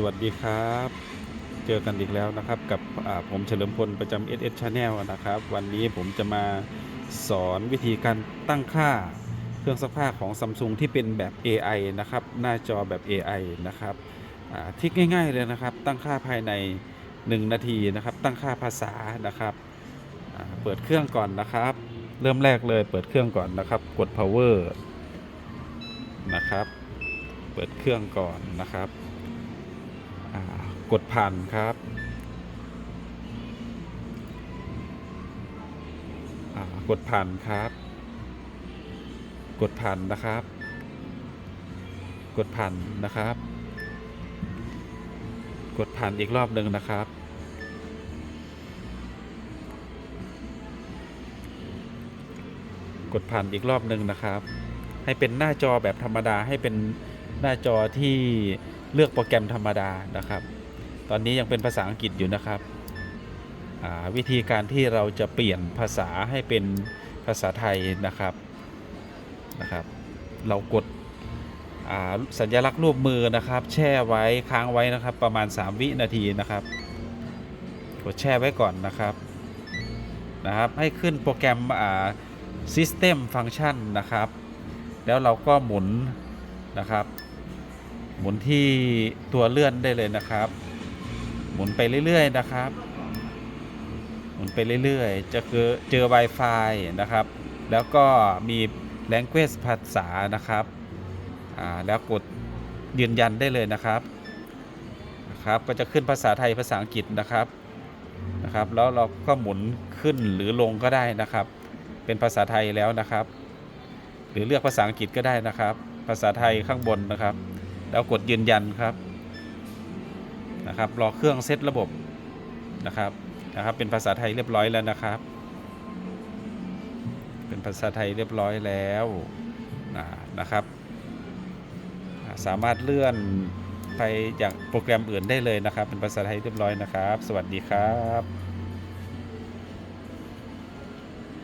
สวัสดีครับ เจอกันอีกแล้วนะครับกับผมเฉลิมพลประจำ SS Channel นะครับ วันนี้ผมจะมาสอนวิธีการตั้งค่าเครื่องซักผ้าของ Samsung ที่เป็นแบบ AI นะครับ หน้าจอแบบ AI นะครับทริกง่ายๆเลยนะครับ ตั้งค่าภายใน 1 นาทีนะครับ ตั้งค่าภาษานะครับ เปิดเครื่องก่อนนะครับ เริ่มแรกเลยเปิดเครื่องก่อนนะครับ กด power นะครับ เปิดเครื่องก่อนนะครับ กดผ่านครับกดผ่านครับ กดผ่านนะครับ กดผ่านนะครับ กดผ่านอีกรอบหนึ่งนะครับ กดผ่านอีกรอบหนึ่งนะครับ ให้เป็นหน้าจอแบบธรรมดาให้เป็น หน้าจอที่เลือกโปรแกรมธรรมดานะครับ ตอนนี้ยังเป็นภาษาอังกฤษอยู่นะครับอ่าวิธีการที่เราจะเปลี่ยนภาษาให้เป็นภาษาไทยนะครับนะครับ เรากดอ่าสัญลักษณ์รูปมือนะครับ แช่ไว้ค้างไว้นะครับ ประมาณ 3 วินาทีนะครับ กดแช่ไว้ก่อนนะครับนะครับ ให้ขึ้นโปรแกรมอ่า System Function นะครับ แล้วเราก็หมุนนะครับ หมุนที่ตัวเลื่อนได้เลยนะครับ หมุนไปเรื่อยๆนะครับ หมุนไปเรื่อยๆ จะคือเจอ Wi-Fi นะครับ แล้วก็มี Language ภาษานะครับแล้วกดยืนยันได้เลยนะครับนะครับ ก็จะขึ้นภาษาไทยภาษาอังกฤษนะครับนะครับ แล้วเราก็หมุนขึ้นหรือลงก็ได้นะครับ เป็นภาษาไทยแล้วนะครับ หรือเลือกภาษาอังกฤษก็ได้นะครับ ภาษาไทยข้างบนนะครับ แล้วกดยืนยันครับนะครับรอเครื่องเซตระบบนะครับนะครับ เป็นภาษาไทยเรียบร้อยแล้วนะครับ เป็นภาษาไทยเรียบร้อยแล้วอ่านะครับ สามารถเลื่อนไปอย่างโปรแกรมอื่นได้เลยนะครับ เป็นภาษาไทยเรียบร้อยนะครับ สวัสดีครับ